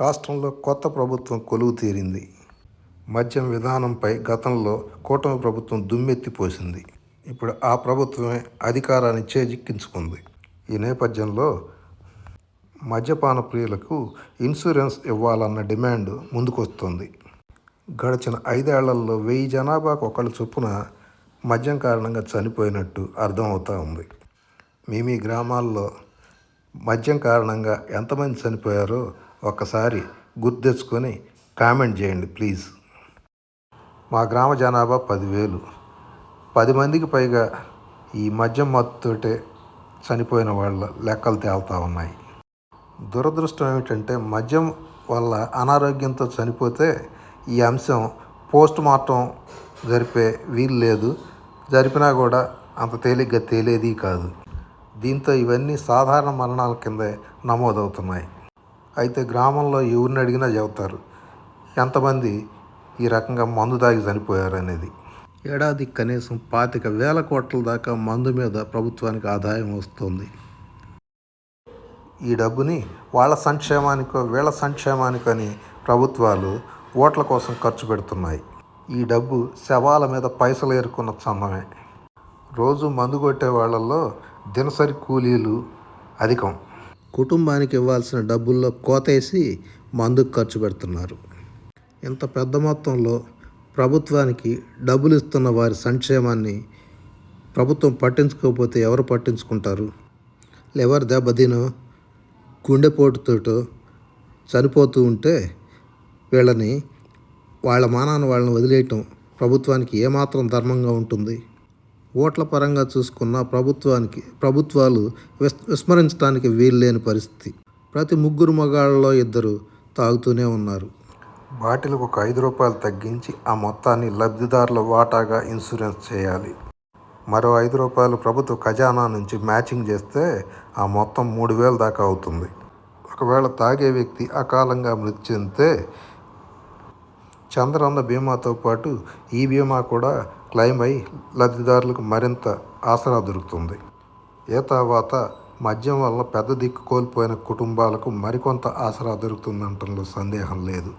రాష్ట్రంలో కొత్త ప్రభుత్వం కొలువు తీరింది. మద్యం విధానంపై గతంలో కూటమి ప్రభుత్వం దుమ్మెత్తిపోసింది ఇప్పుడు ఆ ప్రభుత్వమే అధికారాన్ని చేజిక్కించుకుంది. ఈ నేపథ్యంలో మద్యపాన ప్రియులకు ఇన్సూరెన్స్ ఇవ్వాలన్న డిమాండ్ ముందుకొస్తుంది. గడిచిన ఐదేళ్ళలో వెయ్యి జనాభాకు ఒకళ్ళు చొప్పున మద్యం కారణంగా చనిపోయినట్టు అర్థమవుతా ఉంది. మీ మీ గ్రామాల్లో మద్యం కారణంగా ఎంతమంది చనిపోయారో ఒక్కసారి గుర్తెచ్చుకొని కామెంట్ చేయండి ప్లీజ్. మా గ్రామ జనాభా పదివేలు. పది మందికి పైగా ఈ మద్యం మత్తుతోటే చనిపోయిన వాళ్ళ లెక్కలు తేలుతూ ఉన్నాయి. దురదృష్టం ఏమిటంటే మద్యం వల్ల అనారోగ్యంతో చనిపోతే ఈ అంశం పోస్ట్ మార్టం జరిపే వీలు లేదు. జరిపినా కూడా అంత తేలిగ్గా తేలేది కాదు. దీంతో ఇవన్నీ సాధారణ మరణాల కిందే నమోదవుతున్నాయి. అయితే గ్రామంలో ఎవరిని అడిగినా చెబుతారు. ఎంతమంది ఈ రకంగా మందు తాగి చనిపోయారు అనేది కనీసం పాతిక వేల కోట్ల దాకా మందు మీద ప్రభుత్వానికి ఆదాయం వస్తుంది. ఈ డబ్బుని వాళ్ళ సంక్షేమానికో వీళ్ళ సంక్షేమానికని ప్రభుత్వాలు ఓట్ల కోసం ఖర్చు పెడుతున్నాయి. ఈ డబ్బు శవాల మీద పైసలు ఏరుకున్న చందమే. రోజు మందు కొట్టే వాళ్ళల్లో దినసరి కూలీలు అధికం. కుటుంబానికి ఇవ్వాల్సిన డబ్బుల్లో కోతేసి మందుకు ఖర్చు పెడుతున్నారు. ఇంత పెద్ద మొత్తంలో ప్రభుత్వానికి డబ్బులు ఇస్తున్న వారి సంక్షేమాన్ని ప్రభుత్వం పట్టించుకోకపోతే ఎవరు పట్టించుకుంటారు? లివర్ దెబ్బతినో గుండెపోటుతోటో చనిపోతూ ఉంటే వీళ్ళని వాళ్ళ మానాన్ని వాళ్ళని వదిలేయటం ప్రభుత్వానికి ఏమాత్రం ధర్మంగా ఉంటుంది? ఓట్ల పరంగా చూసుకున్న ప్రభుత్వానికి ప్రభుత్వాలు విస్ విస్మరించడానికి వీలు లేని పరిస్థితి. ప్రతి ముగ్గురు మగాళ్ళలో ఇద్దరు తాగుతూనే ఉన్నారు. బాటిల్కి ఒక ఐదు రూపాయలు తగ్గించి ఆ మొత్తాన్ని లబ్ధిదారుల వాటాగా ఇన్సూరెన్స్ చేయాలి. మరో ఐదు రూపాయలు ప్రభుత్వ ఖజానా నుంచి మ్యాచింగ్ చేస్తే ఆ మొత్తం మూడు వేల దాకా అవుతుంది. ఒకవేళ తాగే వ్యక్తి అకాలంగా మృతి చెందితే చంద్రన్న బీమాతో పాటు ఈ బీమా కూడా క్లెయిమ్ అయి లబ్ధిదారులకు మరింత ఆసరా దొరుకుతుంది. ఏ తర్వాత మద్యం వల్ల పెద్ద దిక్కు కోల్పోయిన కుటుంబాలకు మరికొంత ఆసరా దొరుకుతుందంటంలో సందేహం లేదు.